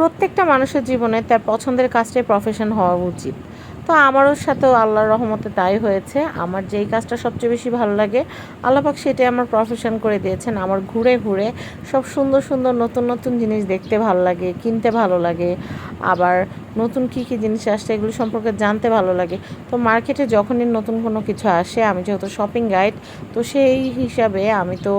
প্রত্যেকটা মানুষের জীবনে তার পছন্দের কাজটাই প্রফেশন হওয়া উচিত। তো আমারও সাথেও আল্লাহর রহমতে তাই হয়েছে। আমার যেই কাজটা সবচেয়ে বেশি ভালো লাগে আল্লাপাক সেটাই আমার প্রফেশন করে দিয়েছেন। আমার ঘুরে ঘুরে সব সুন্দর সুন্দর নতুন নতুন জিনিস দেখতে ভালো লাগে, কিনতে ভালো লাগে। আবার নতুন কী কী জিনিস আসছে এগুলো সম্পর্কে জানতে ভালো লাগে। তো মার্কেটে যখনই নতুন কোনো কিছু আসে, আমি যেহেতু শপিং গাইড তো সেই হিসাবে আমি তো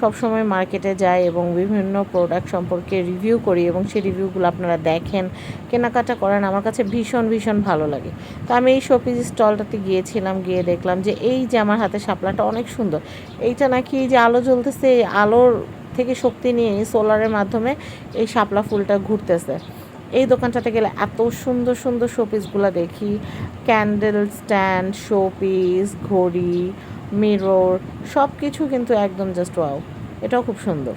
সবসময় মার্কেটে যাই এবং বিভিন্ন প্রোডাক্ট সম্পর্কে রিভিউ করি এবং সেই রিভিউগুলো আপনারা দেখেন, কেনাকাটা করেন, আমার কাছে ভীষণ ভীষণ ভালো লাগে। তো আমি এই শপিস স্টলটাতে গিয়েছিলাম, গিয়ে দেখলাম যে এই যে আমার হাতে শাপলাটা অনেক সুন্দর। এইটা নাকি যে আলো জ্বলতেছে, এই আলোর থেকে শক্তি নিয়ে সোলারের মাধ্যমে এই শাপলা ফুলটা ঘুরতেছে। এই দোকানটাতে গেলে এত সুন্দর সুন্দর শোপিসগুলো দেখি। ক্যান্ডেল স্ট্যান্ড শোপিস ঘড়ি মিরর সব কিছু কিন্তু একদম জাস্ট ওয়াও এটাও খুব সুন্দর।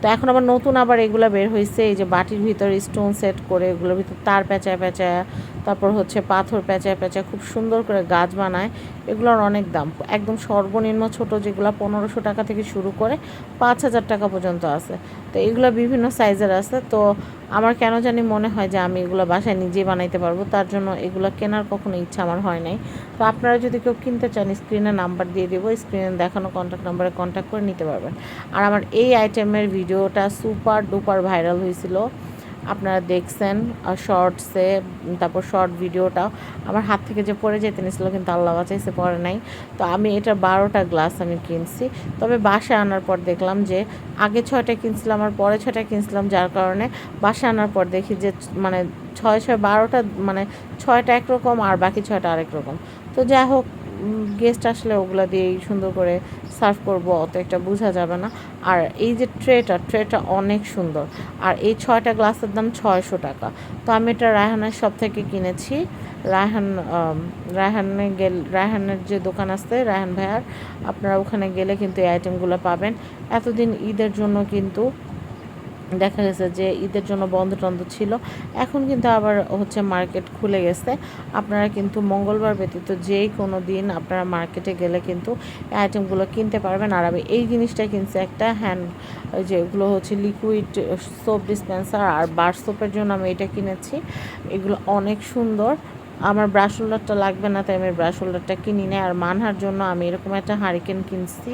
তো এখন আবার নতুন আবার এগুলো বের হয়েছে এই যে বাটির ভিতরে স্টোন সেট করে, এগুলোর ভিতর তার প্যাঁচা পেঁচায় তারপর হচ্ছে পাথর পেঁচায় পেঁচায় খুব সুন্দর করে গাছ বানায়। এগুলোর অনেক দাম। একদম সর্বনিম্ন ছোট যেগুলো পনেরোশো টাকা থেকে শুরু করে পাঁচ হাজার টাকা পর্যন্ত আছে। তো এগুলো বিভিন্ন সাইজের আছে। তো আমার কেন জানি মনে হয় যে আমি এগুলো বাসায় নিজেই বানাইতে পারব। তার জন্য এগুলো কেনার কখনো ইচ্ছা আমার হয় নাই। তো আপনারা যদি কেউ কিনতে চান স্ক্রিনে নাম্বার দিয়ে দেবো। স্ক্রিনে দেখানো কন্ট্যাক্ট নাম্বারে কন্ট্যাক্ট করে নিতে পারবেন। আর আমার এই আইটেমের ভিডিওটা সুপার ডুপার ভাইরাল হয়েছিল। আপনারা দেখছেন শর্টসে তারপর শর্ট ভিডিওটাও আমার হাত থেকে যে পড়ে যেতে নিয়েছিল কিন্তু আল্লাহ বাঁচাইছে, পরে নাই। তো আমি এটা বারোটা গ্লাস আমি কিনছি। তবে বাসায় আনার পর দেখলাম যে, আগে ছয়টা কিনছিলাম, আর পরে ছয়টা কিনছিলাম, যার কারণে বাসায় আনার পর দেখি যে মানে ছয় ছয়, বারোটা মানে ছয়টা একরকম, আর বাকি ছয়টা আরেক রকম। তো যাই হোক গেস্ট আসলে ওগুলো দিয়েই সুন্দর করে সার্ভ করব, অত একটা বোঝা যাবে না। আর এই যে ট্রেটা ট্রেটা অনেক সুন্দর। আর এই ছয়টা গ্লাসের দাম ছয়শো টাকা। তো আমি এটা রায়হানের সব থেকে কিনেছি। রায়হান রায়হানে গেল, রায়হানের যে দোকান আছে, রায়হান ভাইয়ার, আপনারা ওখানে গেলে কিন্তু এই আইটেমগুলো পাবেন। এতদিন ঈদের জন্য কিন্তু দেখা গেছে যে ঈদের জন্য বন্ধ টন্ধ ছিল। এখন কিন্তু আবার হচ্ছে মার্কেট খুলে গেছে। আপনারা কিন্তু মঙ্গলবার ব্যতীত যেই কোনো দিন আপনারা মার্কেটে গেলে কিন্তু আইটেমগুলো কিনতে পারবেন। আর আমি এই জিনিসটা কিনছি একটা হ্যান্ড যেগুলো হচ্ছে লিকুইড সোপ ডিসপেন্সার আর বার সোপের জন্য আমি এটা কিনেছি। এগুলো অনেক সুন্দর। আমার ব্রাশ হোল্ডারটা লাগবে না, তাই আমি ব্রাশ হোল্ডারটা কিনি না আর মানহার জন্য আমি এরকম একটা হারিকেন কিনছি।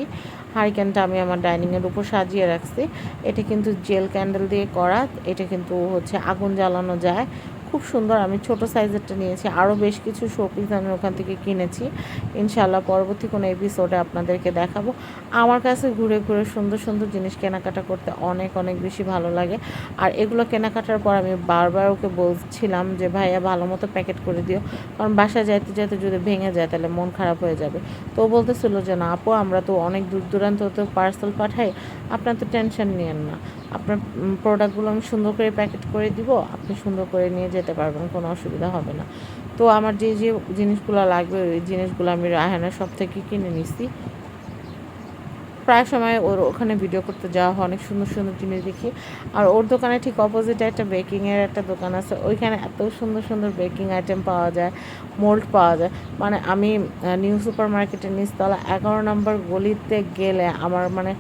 হারিকেনটা আমি আমার ডাইনিংয়ের উপর সাজিয়ে রাখছি। এটা কিন্তু জেল ক্যান্ডেল দিয়ে করা। এটা কিন্তু হচ্ছে আগুন জ্বালানো যায়। খুব সুন্দর। আমি ছোট সাইজেরটা নিয়েছি। আরও বেশ কিছু শোপিস আমি ওখান থেকে কিনেছি। ইনশাল্লাহ পরবর্তী কোনো এপিসোডে আপনাদেরকে দেখাবো। আমার কাছে ঘুরে ঘুরে সুন্দর সুন্দর জিনিস কেনাকাটা করতে অনেক অনেক বেশি ভালো লাগে। আর এগুলো কেনাকাটার পর আমি বারবার ওকে বলছিলাম যে, ভাইয়া, ভালো মতো প্যাকেট করে দিও। কারণ বাসায় যাইতে যাইতে যদি ভেঙে যায়, তাহলে মন খারাপ হয়ে যাবে। তো বলতেছিল যে, না আপু, আমরা তো অনেক দূর দূরান্ত পার্সেল পাঠাই। আপনার তো টেনশন নিয়েন না। আপনার প্রোডাক্টগুলো আমি সুন্দর করে প্যাকেট করে দিব, আপনি সুন্দর করে নিয়ে যেতে পারবেন, কোনো অসুবিধা হবে না। তো আমার যে যে জিনিসগুলো লাগবে, ওই জিনিসগুলো আমি রায়হানের সব থেকে কিনে নিছি। প্রায় সময় ওর ওখানে ভিডিও করতে যাওয়া হয়, অনেক সুন্দর সুন্দর জিনিস দেখি। আর ওর দোকানে ঠিক অপোজিটে একটা বেকিংয়ের একটা দোকান আছে, ওইখানে এত সুন্দর সুন্দর বেকিং আইটেম পাওয়া যায় মোল্ড পাওয়া যায়। মানে আমি নিউ সুপার মার্কেটের নিচতলা এগারো নম্বর গলিতে গেলে আমার মানে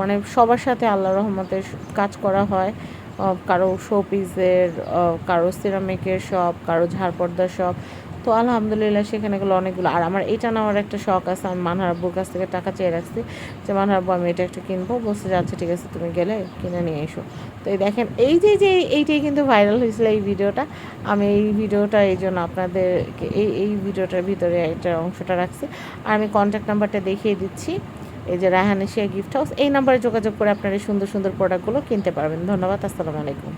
মানে সবার সাথে আল্লাহ রহমতের কাজ করা হয়। কারও শোপিসের কারও সিরামিকের শপ কারও ঝাড়পর্দার শপ তো আলহামদুলিল্লাহ সেখানে গেলো অনেকগুলো। আর আমার এটা নেওয়ার একটা শখ আছে, আমি মানহার আব্বুর কাছ থেকে টাকা চেয়ে রাখছি যে, মানহার আব্বু, আমি এটা একটা কিনবো। বসে যাচ্ছে ঠিক আছে, তুমি গেলে কিনে নিয়ে এসো। তো এই দেখেন, এই যে যে, এইটাই কিন্তু ভাইরাল হয়েছিল এই ভিডিওটা। আমি এই ভিডিওটা এই জন্য আপনাদেরকে, এই এই ভিডিওটার ভিতরে একটা অংশটা রাখছি। আর আমি কন্ট্যাক্ট নাম্বারটা দেখিয়ে দিচ্ছি। এই যে রায়হান এশিয়া গিফট হাউস এই নাম্বারে যোগাযোগ করে আপনারা সুন্দর সুন্দর প্রোডাক্টগুলো কিনতে পারবেন। ধন্যবাদ, আসসালামু আলাইকুম।